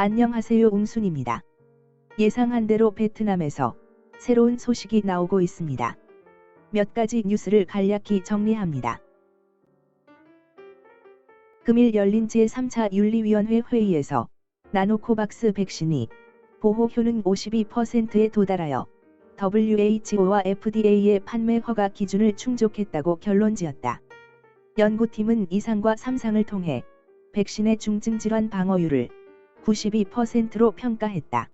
안녕하세요 웅순입니다. 예상한 대로 베트남에서 새로운 소식이 나오고 있습니다. 몇 가지 뉴스를 간략히 정리합니다. 금일 열린 제3차 윤리위원회 회의에서 나노코박스 백신이 보호 효능 52%에 도달하여 WHO와 FDA의 판매 허가 기준을 충족했다고 결론지었다. 연구팀은 이상과 3상을 통해 백신의 중증 질환 방어율을 92%로 평가했다.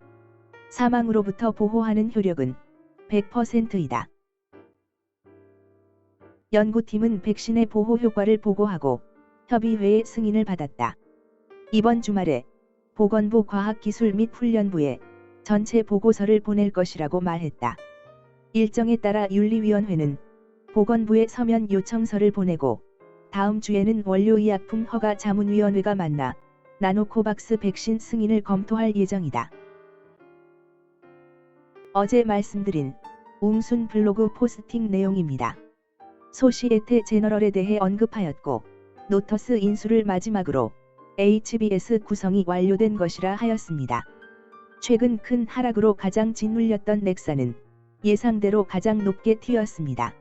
사망으로부터 보호하는 효력은 100%이다. 연구팀은 백신의 보호 효과를 보고하고 협의회의 승인을 받았다. 이번 주말에 보건부 과학기술 및 훈련부에 전체 보고서를 보낼 것이라고 말했다. 일정에 따라 윤리위원회는 보건부에 서면 요청서를 보내고 다음 주에는 원료의약품 허가 자문위원회가 만나 나노코박스 백신 승인을 검토할 예정이다. 어제 말씀드린 웅순 블로그 포스팅 내용입니다. 소시에테 제너럴에 대해 언급하였고 노터스 인수를 마지막으로 HBS 구성이 완료된 것이라 하였습니다. 최근 큰 하락으로 가장 짓눌렸던 넥사는 예상대로 가장 높게 튀었습니다.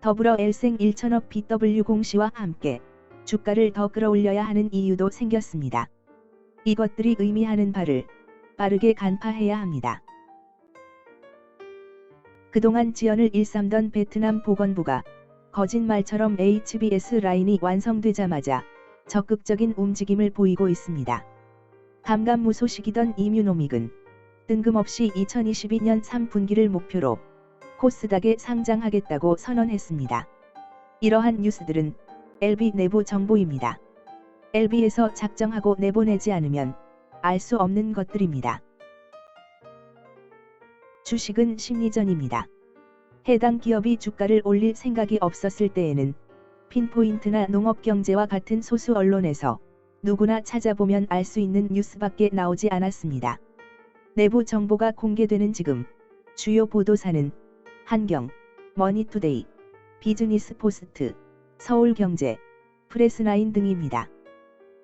더불어 엘생 1천억 BW 공시와 함께 주가를 더 끌어올려야 하는 이유도 생겼습니다. 이것들이 의미하는 바를 빠르게 간파해야 합니다. 그동안 지연을 일삼던 베트남 보건부가 거짓말처럼 HBS 라인이 완성되자마자 적극적인 움직임을 보이고 있습니다. 감감무소식이던 이뮤노믹은 뜬금없이 2022년 3분기를 목표로 코스닥에 상장하겠다고 선언했습니다. 이러한 뉴스들은 LB 내부 정보입니다. LB에서 작정하고 내보내지 않으면 알 수 없는 것들입니다. 주식은 심리전입니다. 해당 기업이 주가를 올릴 생각이 없었을 때에는 핀포인트나 농업경제와 같은 소수 언론에서 누구나 찾아보면 알 수 있는 뉴스밖에 나오지 않았습니다. 내부 정보가 공개되는 지금 주요 보도사는 한경, 머니투데이, 비즈니스 포스트, 서울경제, 프레스나인 등입니다.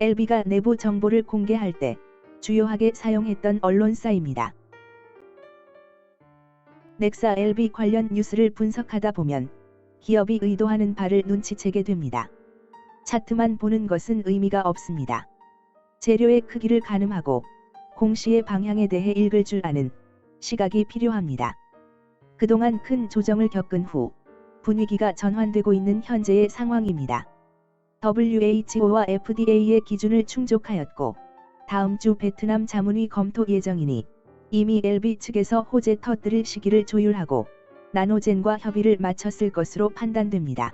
LB가 내부 정보를 공개할 때 주요하게 사용했던 언론사입니다. 넥사 LB 관련 뉴스를 분석하다 보면 기업이 의도하는 바를 눈치채게 됩니다. 차트만 보는 것은 의미가 없습니다. 재료의 크기를 가늠하고 공시의 방향에 대해 읽을 줄 아는 시각이 필요합니다. 그동안 큰 조정을 겪은 후 분위기가 전환되고 있는 현재의 상황입니다. WHO와 FDA의 기준을 충족하였고 다음 주 베트남 자문위 검토 예정이니 이미 LB 측에서 호재 터뜨릴 시기를 조율하고 나노젠과 협의를 마쳤을 것으로 판단됩니다.